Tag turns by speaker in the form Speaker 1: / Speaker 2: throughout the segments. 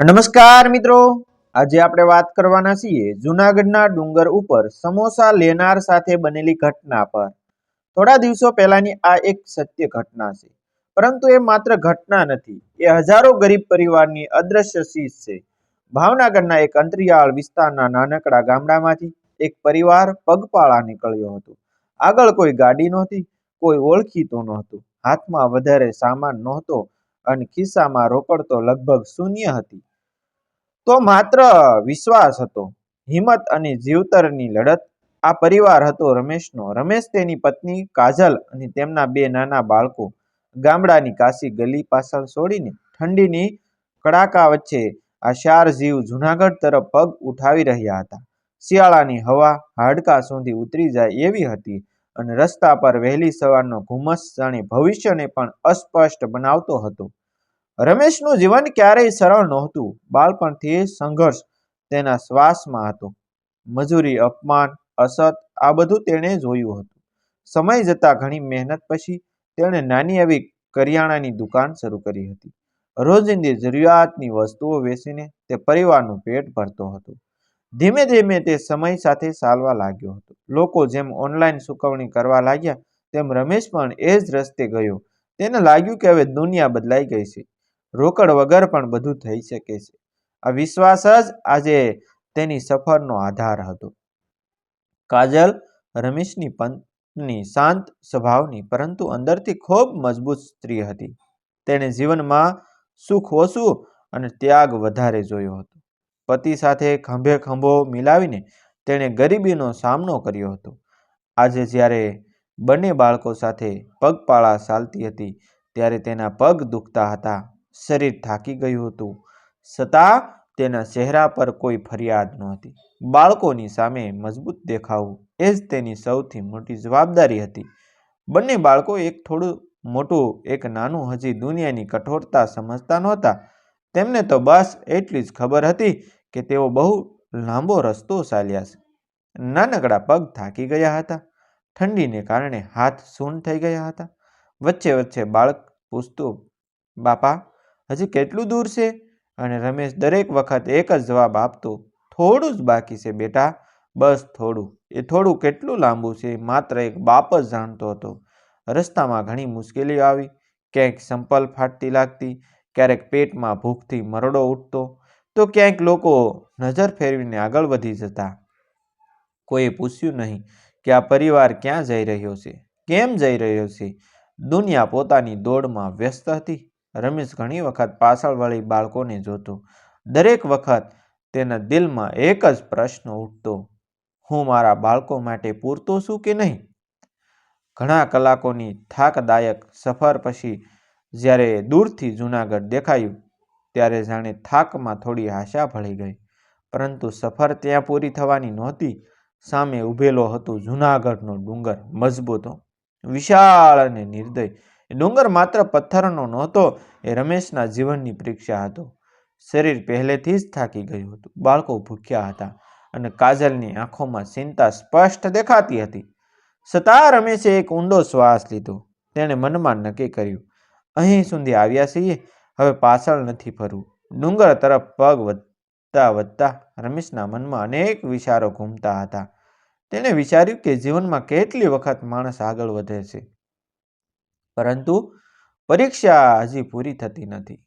Speaker 1: નમસ્કાર મિત્રો. આજે આપણે વાત કરવાના છીએ જૂનાગઢના ડુંગર ઉપર સમોસા લેનાર સાથે બનેલી ઘટના પર. થોડા દિવસો પહેલાની આ એક સત્ય ઘટના છે. પરંતુ એ માત્ર ઘટના નથી, એ હજારો ગરીબ પરિવારની અદ્રશ્ય શીશ છે. ભાવનગરના એક અંતરિયાળ વિસ્તારના નાનકડા ગામડામાંથી એક પરિવાર પગપાળા નીકળ્યો હતો. આગળ કોઈ ગાડી નહોતી, કોઈ ઓળખીતો નહોતું. હાથમાં વધારે સામાન નહોતો અને ખિસ્સામાં રોકડ તો લગભગ શૂન્ય હતી. તો માત્ર વિશ્વાસ હતો. હિંમત અને જીવતરની લડત. આ પરિવાર હતો રમેશનો. રમેશ તેની પત્ની કાજલ અને તેમના બે નાના બાળકો. ગામડાની કાશી ગલી પાછળ છોડીને ઠંડીની કડાકા વચ્ચે આ શાર જીવ જુનાગઢ તરફ પગ ઉઠાવી રહ્યા હતા. શિયાળાની હવા હાડકા સુધી ઉતરી જાય એવી હતી. અને રસ્તા પર વહેલી સવારનો ઘુમ્મસ જાણે ભવિષ્યને પણ અસ્પષ્ટ બનાવતો હતો. રમેશનું જીવન ક્યારેય સરળ નહોતું. બાળપણથી સંઘર્ષ તેના શ્વાસમાં હતો. મજૂરી, અપમાન, અસત, આ બધું તેણે જોયું હતું. સમય જતાં ઘણી મહેનત પછી તેણે નાની એવી કરિયાણાની દુકાન શરૂ કરી હતી. રોજિંદી જરૂરિયાતની વસ્તુઓ વેચીને તે પરિવારનું પેટ ભરતો હતો. ધીમે ધીમે તે સમય સાથે ચાલવા લાગ્યો હતો. લોકો જેમ ઓનલાઈન સુકવણી કરવા લાગ્યા, તેમ રમેશ પણ એ જ રસ્તે ગયો. તેને લાગ્યું કે હવે દુનિયા બદલાઈ ગઈ છે. રોકડ વગર પણ બધું થઈ શકે છે. આ વિશ્વાસ જ આજે તેની સફરનો આધાર હતો. કાજલ રમેશની પત્ની શાંત સ્વભાવની, પરંતુ અંદરથી ખૂબ મજબૂત સ્ત્રી હતી. તેણે જીવનમાં સુખ ઓછું અને ત્યાગ વધારે જોયો હતો. પતિ સાથે ખંભે ખંભો મિલાવીને તેણે ગરીબીનો સામનો કર્યો હતો. આજે જ્યારે બંને બાળકો સાથે પગપાળા ચાલતી હતી, ત્યારે તેના પગ દુખતા હતા, શરીર થાકી ગયું હતું. છતાં તેના ચહેરા પર કોઈ ફરિયાદ નહોતી. બાળકોની સામે મજબૂત દેખાવું એ જ તેની સૌથી મોટી જવાબદારી હતી. બંને બાળકો એક થોડું મોટું, એક નાનું હજી દુનિયાની કઠોરતા સમજતા નહોતા. તેમને તો બસ એટલી જ ખબર હતી કે તેઓ બહુ લાંબો રસ્તો ચાલ્યા છે. નાનકડા પગ થાકી ગયા હતા. ઠંડીને કારણે હાથ સૂન થઈ ગયા હતા. વચ્ચે વચ્ચે બાળક પૂછતું, બાપા, હજી કેટલું દૂર છે? અને રમેશ દરેક વખત એક જ જવાબ આપતો, થોડું જ બાકી છે બેટા, બસ થોડું. એ થોડું કેટલું લાંબુ છે માત્ર એક બાપ જ જાણતો હતો. રસ્તામાં ઘણી મુશ્કેલીઓ આવી. ક્યાંક સંપલ ફાટતી લાગતી, ક્યારેક પેટમાં ભૂખથી મરડો ઉઠતો તો ક્યાંક લોકો નજર ફેરવીને આગળ વધી જતા. કોઈએ પૂછ્યું નહીં કે આ પરિવાર ક્યાં જઈ રહ્યો છે? કેમ જઈ રહ્યો છે? દુનિયા પોતાની દોડમાં વ્યસ્ત હતી. રમેશ ઘણી વખત પાછળ વળી બાળકોને જોતો. દરેક વખત તેના દિલમાં એક જ પ્રશ્ન ઉઠતો. હું મારા બાળકો માટે પૂરતો છું કે નહીં? ઘણા કલાકોની થાકદાયક સફર પછી જ્યારે દૂરથી જૂનાગઢ દેખાયું ત્યારે જાણે થાકમાં થોડી આશા ભળી ગઈ. પરંતુ સફર ત્યાં પૂરી થવાની નહોતી. સામે ઊભેલો હતો જૂનાગઢનો ડુંગર મજબૂતો, વિશાળ અને નિર્દય. ડુંગર માત્ર પથ્થરનો નહોતો, એ રમેશના જીવનની પરીક્ષા હતો. શરીર પહેલેથી જ થાકી ગયું હતું. બાળકો ભૂખ્યા હતા અને કાજલની આંખોમાં ચિંતા સ્પષ્ટ દેખાતી હતી. છતાં રમેશે એક ઊંડો શ્વાસ લીધો. તેણે મનમાં નક્કી કર્યું, અહીં સુધી આવ્યા છીએ? હવે પાછળ નથી ફરવું. ડુંગર તરફ પગ વધતા વધતા રમેશના મનમાં અનેક વિચારો ઘૂમતા હતા. તેણે વિચાર્યું કે જીવનમાં કેટલી વખત માણસ આગળ વધે છે. પરંતુ પરીક્ષા હજી પૂરી થતી નથી.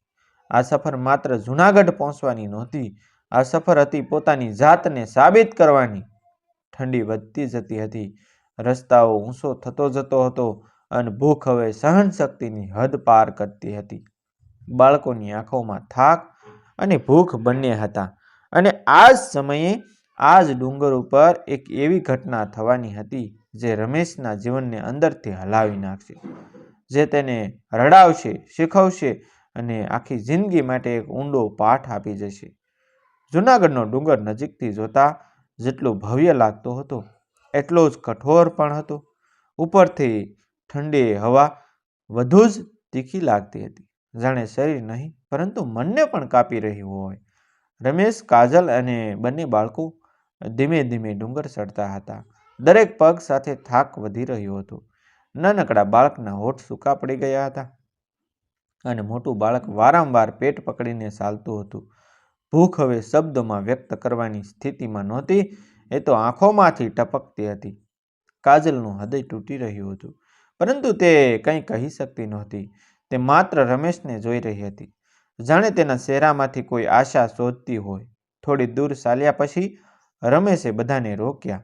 Speaker 1: આ સફર માત્ર જૂનાગઢ પહોંચવાની નહોતી. આ સફર હતી પોતાની જાતને સાબિત કરવાની. ઠંડી વધતી જતી હતી. રસ્તાઓ ઊંચો થતો જતો હતો અને ભૂખ હવે સહન શક્તિની હદ પાર કરતી હતી. બાળકોની આંખોમાં થાક અને ભૂખ બંને હતા. અને આ જ સમયે આ જ ડુંગર ઉપર એક એવી ઘટના થવાની હતી જે રમેશના જીવનને અંદરથી હલાવી નાખશે, જે તેને રડાવશે, શીખવશે અને આખી જિંદગી માટે એક ઊંડો પાઠ આપી જશે. જૂનાગઢનો ડુંગર નજીકથી જોતા જેટલો ભવ્ય લાગતો હતો, એટલો જ કઠોર પણ હતો. ઉપરથી ઠંડી હવા વધુ જ તીખી લાગતી હતી. જાણે શરીર નહીં, પરંતુ મનને પણ કાપી રહ્યું હોય. રમેશ, કાજલ અને બંને બાળકો ધીમે ધીમે ડુંગર ચડતા હતા. દરેક પગ સાથે થાક વધી રહ્યો હતો. નાનકડા બાળકના હોઠ સૂકા પડી ગયા હતા અને મોટું બાળક વારંવાર પેટ પકડીને ચાલતું હતું. ભૂખ હવે શબ્દોમાં વ્યક્ત કરવાની સ્થિતિમાં નહોતી, એ તો આંખોમાંથી ટપકતી હતી. કાજલનું હૃદય તૂટી રહ્યું હતું, પરંતુ તે કંઈ કહી શકતી નહોતી. તે માત્ર રમેશને જોઈ રહી હતી. જાણે તેના ચહેરામાંથી કોઈ આશા શોધતી હોય. થોડી દૂર ચાલ્યા પછી રમેશે બધાને રોક્યા.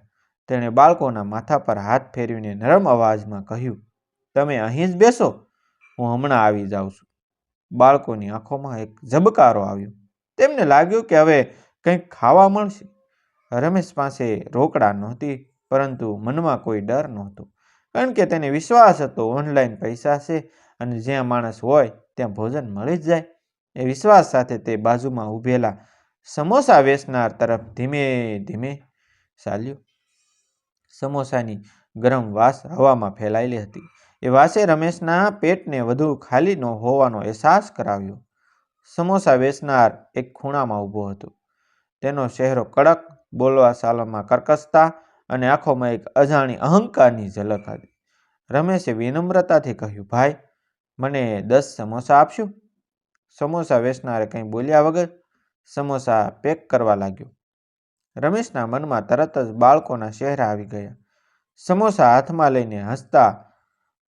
Speaker 1: તેણે બાળકોના માથા પર હાથ ફેરવીને નરમ અવાજમાં કહ્યું, તમે અહીં જ બેસો. હું હમણાં આવી જાઉં છું. બાળકોની આંખોમાં એક ઝબકારો આવ્યો. તેમને લાગ્યું કે હવે કંઈક ખાવા મળશે. રમેશ પાસે રોકડા નહોતી, પરંતુ મનમાં કોઈ ડર નહોતો. કારણ કે તેને વિશ્વાસ હતો ઓનલાઈન પૈસા છે અને જ્યાં માણસ હોય, ત્યાં ભોજન મળી જ જાય. એ વિશ્વાસ સાથે તે બાજુમાં ઊભેલા સમોસા વેચનાર તરફ ધીમે ધીમે ચાલ્યો. સમોસાની ગરમ વાસ હવામાં ફેલાયેલી હતી. એ વાસે રમેશના પેટને વધુ ખાલી ન હોવાનો અહેસાસ કરાવ્યો. સમોસા વેચનાર એક ખૂણામાં ઊભો હતો. તેનો ચહેરો કડક, બોલવા સાલમાં કર્કશતા અને આંખોમાં એક અજાણી અહંકારની ઝલક હતી રમેશે વિનમ્રતાથી કહ્યું, ભાઈ મને દસ સમોસા આપશું? સમોસા વેચનારે કંઈ બોલ્યા વગર સમોસા પેક કરવા લાગ્યો. રમેશના મનમાં તરત જ બાળકોના ચહેરા આવી ગયા. સમોસા હાથમાં લઈને હસતા,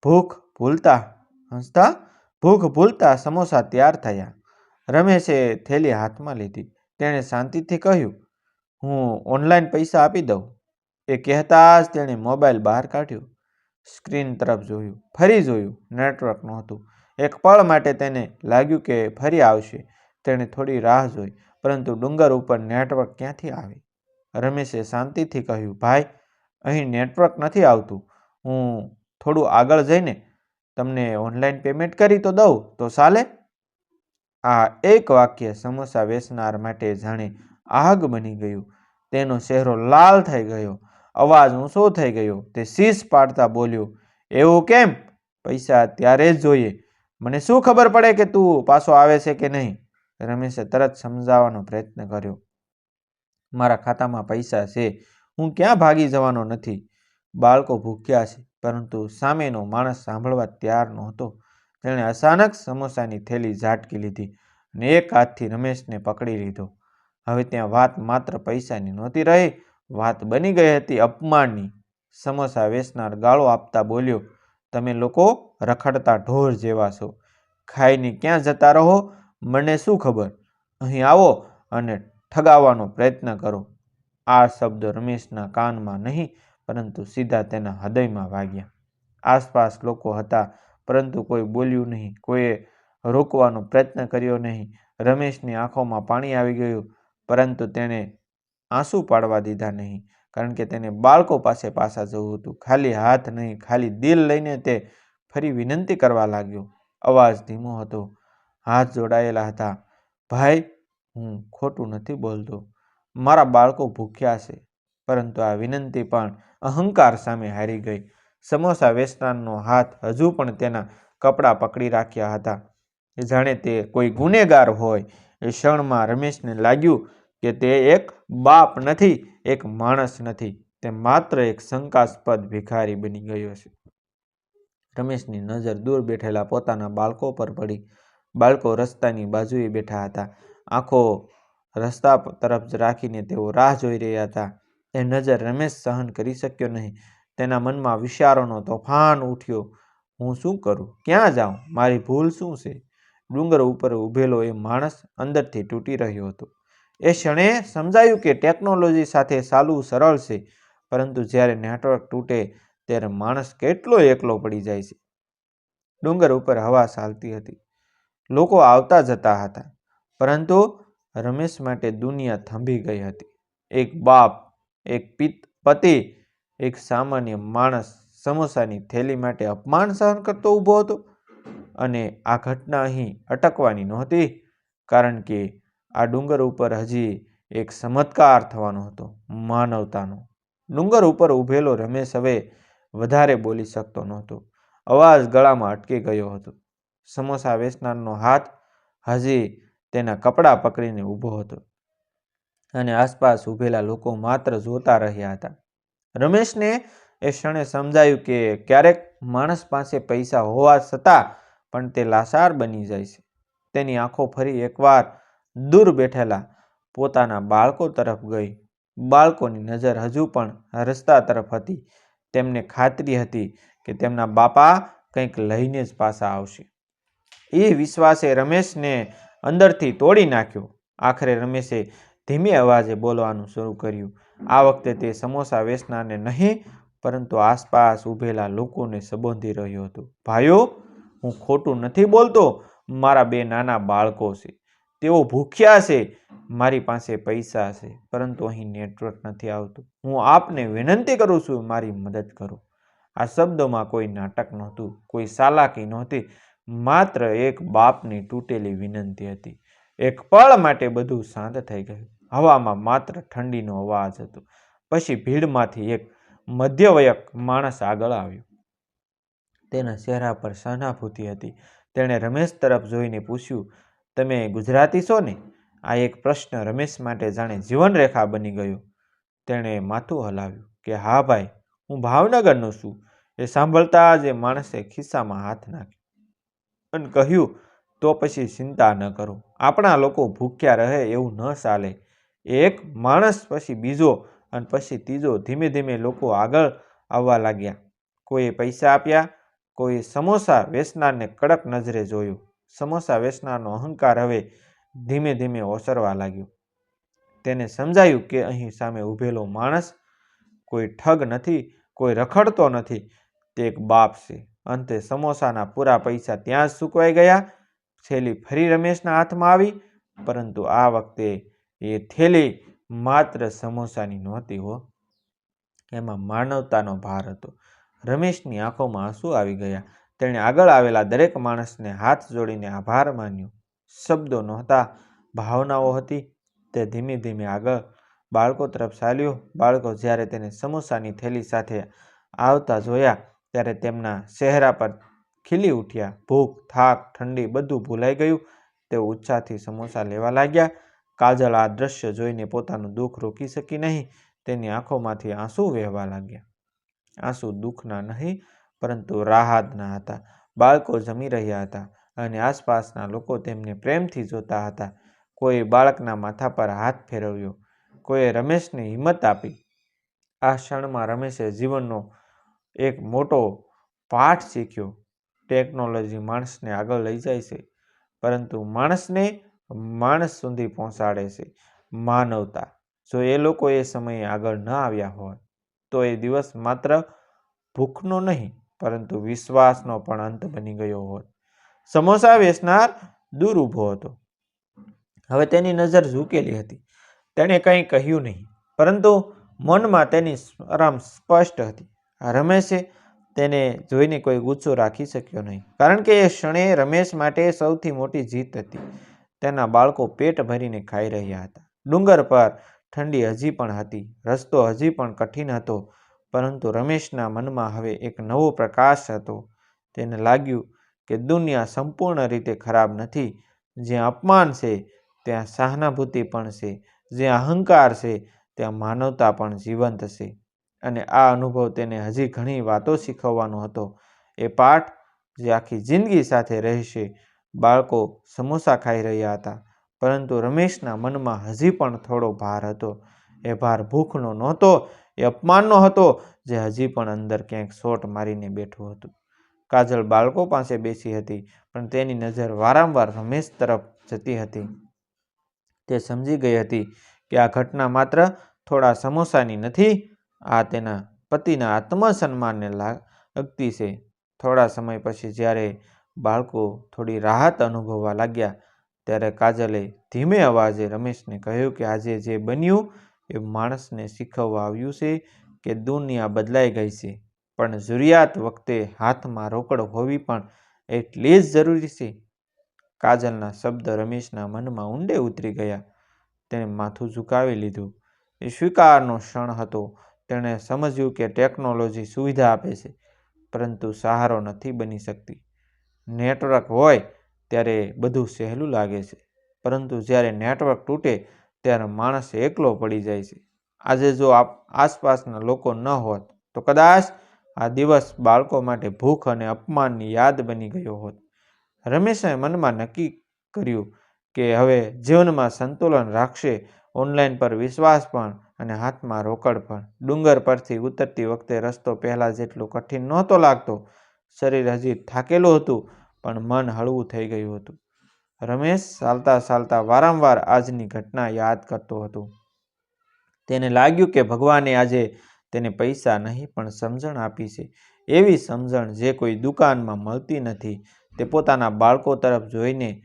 Speaker 1: ભૂખ ભૂલતા, હસતા, ભૂખ ભૂલતા સમોસા તૈયાર થયા. રમેશે થેલી હાથમાં લીધી. તેણે શાંતિથી કહ્યું, હું ઓનલાઈન પૈસા આપી દઉં. એ કહેતા જ તેણે મોબાઈલ બહાર કાઢ્યો. સ્ક્રીન તરફ જોયું. ફરી જોયું. નેટવર્ક નહોતું. એક પળ માટે તેને લાગ્યું કે ફરી આવશે. તેણે થોડી રાહ જોઈ, પરંતુ ડુંગર ઉપર નેટવર્ક ક્યાંથી આવે? રમેશે શાંતિથી કહ્યું, ભાઈ, અહીં નેટવર્ક નથી આવતું. હું થોડું આગળ જઈને તમને ઓનલાઈન પેમેન્ટ કરી તો દઉં. તો ચાલે? આ એક વાક્ય સમોસા વેચનાર માટે જાણે આગ બની ગયું. તેનો ચહેરો લાલ થઈ ગયો. અવાજ શું થઈ ગયો? તે શીશ પાડતા બોલ્યો, એવું કેમ? પૈસા ત્યારે જ જોઈએ. મને શું ખબર પડે કે તું પાછો આવે છે કે નહીં? રમેશે તરત સમજાવવાનો પ્રયત્ન કર્યો, મારા ખાતામાં પૈસા છે. હું ક્યાં ભાગી જવાનો નથી. બાળકો ભૂખ્યા છે, પરંતુ સામેનો માણસ સાંભળવા તૈયાર નહોતો. તેણે અચાનક સમોસાની થેલી ઝાટકી લીધી અને એક હાથથી રમેશને પકડી લીધો. હવે ત્યાં વાત માત્ર પૈસાની નહોતી રહી વાત બની ગઈ હતી અપમાનની. સમોસા વેચનાર ગાળો આપતા બોલ્યો, તમે લોકો રખડતા ઢોર જેવા છો. ખાઈને ક્યાં જતા રહો? મને શું ખબર? અહીં આવો અને ઠગાવવાનો પ્રયત્ન કરો. આ શબ્દ રમેશના કાનમાં નહીં, પરંતુ સીધા તેના હૃદયમાં વાગ્યા. આસપાસ લોકો હતા, પરંતુ કોઈ બોલ્યું નહીં, કોઈએ રોકવાનો પ્રયત્ન કર્યો નહીં. રમેશની આંખોમાં પાણી આવી ગયું, પરંતુ તેણે આંસુ પાડવા દીધા નહીં. કારણ કે તેને બાળકો પાસે પાછા જવું હતું. ખાલી હાથ નહીં, ખાલી દિલ લઈને તે ફરી વિનંતી કરવા લાગ્યો. અવાજ ધીમો હતો. હાથ જોડાયેલા હતા. ભાઈ, હું ખોટું નથી બોલતો. મારા બાળકો ભૂખ્યા છે. પરંતુ આ વિનંતી પણ અહંકાર સામે હારી ગઈ. સમોસા વેચનારનો હાથ હજુ પણ તેના કપડાં પકડી રાખ્યા હતા. જાણે તે કોઈ ગુનેગાર હોય. એ ક્ષણમાં રમેશને લાગ્યું કે તે એક બાપ નથી, એક માણસ નથી. તે માત્ર એક શંકાસ્પદ ભિખારી બની ગયો છે. રમેશની નજર દૂર બેઠેલા પોતાના બાળકો પર પડી. બાળકો રસ્તાની બાજુએ બેઠા હતા. આંખો રસ્તા તરફ રાખીને તેઓ રાહ જોઈ રહ્યા હતા. એ નજર રમેશ સહન કરી શક્યો નહીં. તેના મનમાં વિચારોનો તોફાન ઉઠ્યો. હું શું કરું? ક્યાં જાઉં? મારી ભૂલ શું છે? ડુંગર ઉપર ઊભેલો એ માણસ અંદરથી તૂટી રહ્યો હતો. એ ક્ષણે સમજાયું કે ટેકનોલોજી સાથે ચાલવું સરળ છે, પરંતુ જ્યારે નેટવર્ક તૂટે ત્યારે માણસ કેટલો એકલો પડી જાય છે. ડુંગર ઉપર હવા ચાલતી હતી. લોકો આવતા જતા હતા, પરંતુ રમેશ માટે દુનિયા થંભી ગઈ હતી. એક બાપ, એક પિત, પતિ, એક સામાન્ય માણસ સમોસાની થેલી માટે અપમાન સહન કરતો ઊભો હતો. અને આ ઘટના અહીં અટકવાની નહોતી, કારણ કે આ ડુંગર ઉપર હજી એક ચમત્કાર થવાનો હતો, માનવતાનો. ડુંગર ઉપર ઊભેલો રમેશ હવે વધારે બોલી શકતો નહોતો. અવાજ ગળામાં અટકી ગયો હતો. સમોસા વેચનારનો હાથ હજી તેના કપડાં પકડીને ઊભો હતો અને આસપાસ ઊભેલા લોકો માત્ર જોતા રહ્યા હતા. રમેશને એ ક્ષણે સમજાયું કે ક્યારેક માણસ પાસે પૈસા હોવા છતાં પણ તે લાસાર બની જાય છે. તેની આંખો ફરી એકવાર દૂર બેઠેલા પોતાના બાળકો તરફ ગઈ. બાળકોની નજર હજુ પણ રસ્તા તરફ હતી. તેમને ખાતરી હતી કે તેમના બાપા કંઈક લઈને જ પાછા આવશે. એ વિશ્વાસે રમેશને અંદરથી તોડી નાખ્યો. આખરે રમેશે ધીમે અવાજે બોલવાનું શરૂ કર્યું. આ વખતે તે સમોસા વેચનારને નહીં, પરંતુ આસપાસ ઊભેલા લોકોને સંબોધી રહ્યો હતો. ભાઈઓ, હું ખોટું નથી બોલતો. મારા બે નાના બાળકો છે. તેઓ ભૂખ્યા છે, મારી પાસે પૈસા છે, પરંતુ અહીં નેટવર્ક નથી આવતું. હું આપને વિનંતી કરું છું, મારી મદદ કરો. આ શબ્દોમાં કોઈ નાટક નહોતું, કોઈ સાલાકી નહોતી, માત્ર એક બાપની તૂટેલી વિનંતી હતી. એક પળ માટે બધું શાંત થઈ ગયું. હવામાં માત્ર ઠંડીનો અવાજ હતો. પછી ભીડમાંથી એક મધ્યવયક માણસ આગળ આવ્યો. તેના ચહેરા પર સહાનુભૂતિ હતી. તેણે રમેશ તરફ જોઈને પૂછ્યું તમે ગુજરાતી છો ને? આ એક પ્રશ્ન રમેશ માટે જાણે જીવનરેખા બની ગયો. તેણે માથું હલાવ્યું કે, હા ભાઈ, હું ભાવનગરનો છું. એ સાંભળતા જ એ માણસે ખિસ્સામાં હાથ નાખ્યો અને કહ્યું, તો પછી ચિંતા ન કરો. આપણા લોકો ભૂખ્યા રહે એવું ન ચાલે. એક માણસ પછી બીજો અને પછી ત્રીજો. ધીમે ધીમે લોકો આગળ આવવા લાગ્યા. કોઈએ પૈસા આપ્યા કોઈ સમોસા વેચનારને કડક નજરે જોયું. સમોસા વેચનારનો અહંકાર હવે ધીમે ધીમે ઓસરવા લાગ્યો. તેને સમજાયું કે અહીં સામે ઊભેલો માણસ કોઈ ઠગ નથી, કોઈ રખડતો નથી, તે એક બાપ છે. અંતે સમોસાના પૂરા પૈસા ત્યાં જ સુકવાઈ ગયા. થેલી ફરી રમેશના હાથમાં આવી, પરંતુ આ વખતે એ થેલી માત્ર સમોસાની નહોતી હો. એમાં માનવતાનો ભાર હતો. રમેશની આંખોમાં આંસુ આવી ગયા. તેણે આગળ આવેલા દરેક માણસને હાથ જોડીને આભાર માન્યો. શબ્દો નહોતા, ભાવનાઓ હતી. તે ધીમે ધીમે આગળ બાળકો તરફ ચાલ્યો. બાળકો જ્યારે તેને સમોસાની થેલી સાથે આવતા જોયા, ત્યારે તેમના ચહેરા પર ખીલી ઉઠ્યા. ભૂખ, થાક, ઠંડી બધું ભૂલાઈ ગયું. તેઓ ઉત્સાહથી સમોસા લેવા લાગ્યા. કાજલ આ દ્રશ્ય જોઈને પોતાનું દુઃખ રોકી શકી નહીં. તેની આંખોમાંથી આંસુ વહેવા લાગ્યા. આંસુ દુઃખના નહીં પરંતુ રાહતના હતા. બાળકો જમી રહ્યા હતા અને આસપાસના લોકો તેમને પ્રેમથી જોતા હતા. કોઈ બાળકના માથા પર હાથ ફેરવ્યો. કોઈએ રમેશને હિંમત આપી. આ ક્ષણમાં રમેશે જીવનનો એક મોટો પાઠ શીખ્યો. ટેકનોલોજી માણસને આગળ લઈ જાય છે, પરંતુ માણસને માણસ સુધી પહોંચાડે છે માનવતા. જો એ લોકો એ સમયે આગળ ન આવ્યા હોય, તો એ દિવસ માત્ર ભૂખનો નહીં પરંતુ વિશ્વાસનો પણ અંત બની ગયો હોત. સમોસા વેચનાર દૂર ઊભો હતો. હવે તેની નજર ઝૂકેલી હતી. તેણે કંઈ કહ્યું નહીં, પરંતુ મનમાં તેની આરામ સ્પષ્ટ હતી. રમેશે તેને જોઈને કોઈ ગુસ્સો રાખી શક્યો નહીં, કારણ કે એ ક્ષણે રમેશ માટે સૌથી મોટી જીત હતી. તેના બાળકો પેટ ભરીને ખાઈ રહ્યા હતા. ડુંગર પર ઠંડી હજી પણ હતી. રસ્તો હજી પણ કઠિન હતો. પરંતુ રમેશના મનમાં હવે એક નવો પ્રકાશ હતો. તેને લાગ્યું કે દુનિયા સંપૂર્ણ રીતે ખરાબ નથી. જ્યાં અપમાન છે, ત્યાં સહાનુભૂતિ પણ છે. જ્યાં અહંકાર છે, ત્યાં માનવતા પણ જીવંત છે. અને આ અનુભવ તેને હજી ઘણી વાતો શીખવવાનો હતો. એ પાઠ જે આખી જિંદગી સાથે રહેશે, બાળકો સમોસા ખાઈ રહ્યા હતા. પરંતુ રમેશના મનમાં હજી પણ થોડો ભાર હતો. એ ભાર ભૂખનો નહોતો એ અપમાનનો હતો જે હજી પણ અંદર ક્યાંક શોટ મારીને બેઠું હતું. કાજલ બાળકો પાસે બેસી હતી, પણ તેની નજર વારંવાર રમેશ તરફ જતી હતી. તે સમજી ગઈ હતી કે આ ઘટના માત્ર થોડા સમોસાની નથી, આ તેના પતિના આત્મસન્માનને લાગતી છે. થોડા સમય પછી જ્યારે બાળકો થોડી રાહત અનુભવવા લાગ્યા, ત્યારે કાજલે ધીમે અવાજે રમેશને કહ્યું કે આજે જે બન્યું એ માણસને શીખવવા આવ્યું છે કે દુનિયા બદલાઈ ગઈ છે. પણ જરૂરિયાત વખતે હાથમાં રોકડ હોવી પણ એટલી જ જરૂરી છે. કાજલના શબ્દ રમેશના મનમાં ઊંડે ઉતરી ગયા. તેણે માથું ઝુકાવી લીધું. એ સ્વીકારનો ક્ષણ હતો. તેણે સમજ્યું કે ટેકનોલોજી સુવિધા આપે છે, પરંતુ સહારો નથી બની શકતી. નેટવર્ક હોય ત્યારે બધું સહેલું લાગે છે, પરંતુ જ્યારે નેટવર્ક તૂટે ત્યારે માણસ એકલો પડી જાય છે. આજે જો આપ આસપાસના લોકો ન હોત, તો કદાચ આ દિવસ બાળકો માટે ભૂખ અને અપમાનની યાદ બની ગયો હોત. રમેશે મનમાં નક્કી કર્યું કે હવે જીવનમાં સંતુલન રાખશે, ઓનલાઈન પર વિશ્વાસ પણ અને હાથમાં રોકડ પણ. ડુંગર પરથી ઉતરતી વખતે રસ્તો પહેલાં જેટલું કઠિન નહોતો લાગતો, શરીર હજી થાકેલું હતું, પણ મન હળવું થઈ ગયું હતું. રમેશ ચાલતા ચાલતા વારંવાર આજની ઘટના યાદ કરતો હતો. તેને લાગ્યું કે ભગવાને આજે તેને પૈસા નહીં, પણ સમજણ આપી છે. એવી સમજણ જે કોઈ દુકાનમાં મળતી નથી, તે પોતાના બાળકો તરફ જોઈને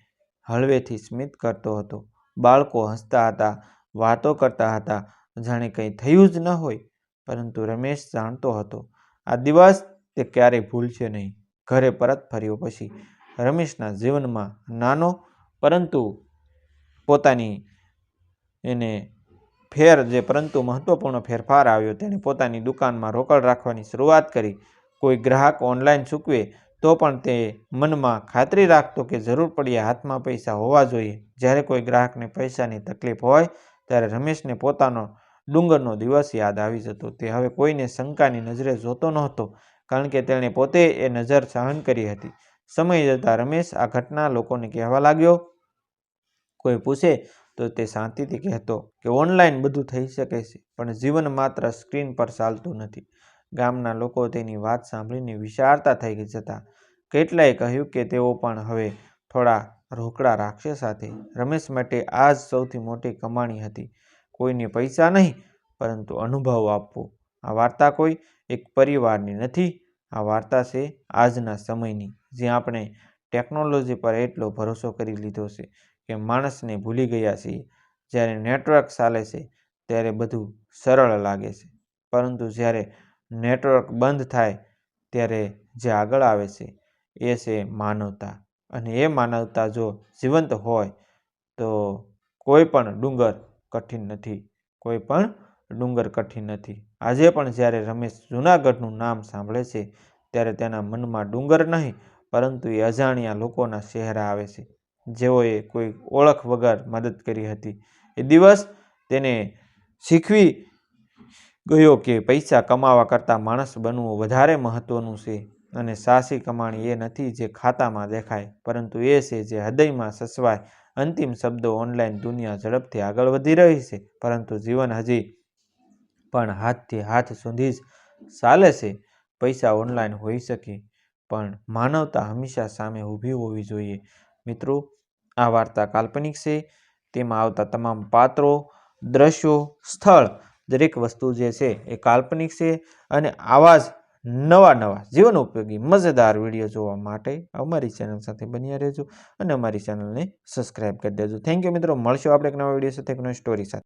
Speaker 1: હળવેથી સ્મિત કરતો હતો. બાળકો હસતા હતા, વાતો કરતા હતા, જાણે કંઈ થયું જ ન હોય, પરંતુ રમેશ જાણતો હતો, આ દિવસ તે ક્યારેય ભૂલશે નહીં. ઘરે પરત ફર્યો પછી રમેશના જીવનમાં નાનો, પરંતુ પોતાની એને ફેર જે પરંતુ મહત્ત્વપૂર્ણ ફેરફાર આવ્યો તેણે પોતાની દુકાનમાં રોકડ રાખવાની શરૂઆત કરી. કોઈ ગ્રાહક ઓનલાઈન ચૂકવે તો પણ તે મનમાં ખાતરી રાખતો કે જરૂર પડ્યા હાથમાં પૈસા હોવા જોઈએ. જ્યારે કોઈ ગ્રાહકને પૈસાની તકલીફ હોય, ત્યારે રમેશને પોતાનો ડુંગરનો દિવસ યાદ આવી જતો. તે હવે કોઈને શંકાની નજરે જોતો નહોતો, કારણ કે તેણે પોતે એ નજર સહન કરી હતી. સમય જતાં રમેશ આ ઘટના લોકોને કહેવા લાગ્યો. કોઈ પૂછે તો તે શાંતિથી કહેતો કે ઓનલાઈન બધું થઈ શકે છે, પણ જીવન માત્ર સ્ક્રીન પર ચાલતું નથી. ગામના લોકો તેની વાત સાંભળીને વિચારતા થઈ જતા. કેટલાય કહ્યું કે તેઓ પણ હવે થોડા રોકડા રાખશે સાથે. રમેશ માટે આ જ સૌથી મોટી કમાણી હતી. કોઈને પૈસા નહીં, પરંતુ અનુભવ આપવો. આ વાર્તા કોઈ એક પરિવારની નથી. આ વાર્તા છે આજના સમયની. જ્યાં આપણે ટેકનોલોજી પર એટલો ભરોસો કરી લીધો છે કે માણસને ભૂલી ગયા છીએ. જ્યારે નેટવર્ક ચાલે છે, ત્યારે બધું સરળ લાગે છે. પરંતુ જ્યારે નેટવર્ક બંધ થાય, ત્યારે જે આગળ આવે છે, એ છે માનવતા. અને એ માનવતા જો જીવંત હોય, તો કોઈ પણ ડુંગર કઠિન નથી. કોઈ પણ ડુંગર કઠિન નથી. આજે પણ જ્યારે રમેશ જૂનાગઢનું નામ સાંભળે છે, ત્યારે તેના મનમાં ડુંગર નહીં પરંતુ એ અજાણ્યા લોકોના ચહેરા આવે છે. જેઓએ કોઈ ઓળખ વગર મદદ કરી હતી. એ દિવસ તેને શીખવી ગયો કે પૈસા કમાવા કરતાં માણસ બનવું વધારે મહત્ત્વનું છે અને સાહસી કમાણી એ નથી જે ખાતામાં દેખાય, પરંતુ એ છે જે હૃદયમાં સસવાય અંતિમ શબ્દો ઓનલાઈન દુનિયા ઝડપથી આગળ વધી રહી છે, પરંતુ જીવન હજી પણ હાથથી હાથ સુધી જ ચાલે છે. પૈસા ઓનલાઈન હોઈ શકે પણ માનવતા હંમેશા સામે ઊભી હોવી જોઈએ. મિત્રો, આ વાર્તા કાલ્પનિક છે. તેમાં આવતા તમામ પાત્રો, દ્રશ્યો, સ્થળ, દરેક વસ્તુ જે છે એ કાલ્પનિક છે અને આવા જ નવા નવા જીવન ઉપયોગી, મજેદાર વીડિયો જોવા માટે અમારી ચેનલ સાથે બન્યા રહેજો અને અમારી ચેનલને સબસ્ક્રાઈબ કરી દેજો. થેન્ક યુ મિત્રો. મળશું આપણે એક નવા વીડિયો સાથે, એક નવી સ્ટોરી સાથે.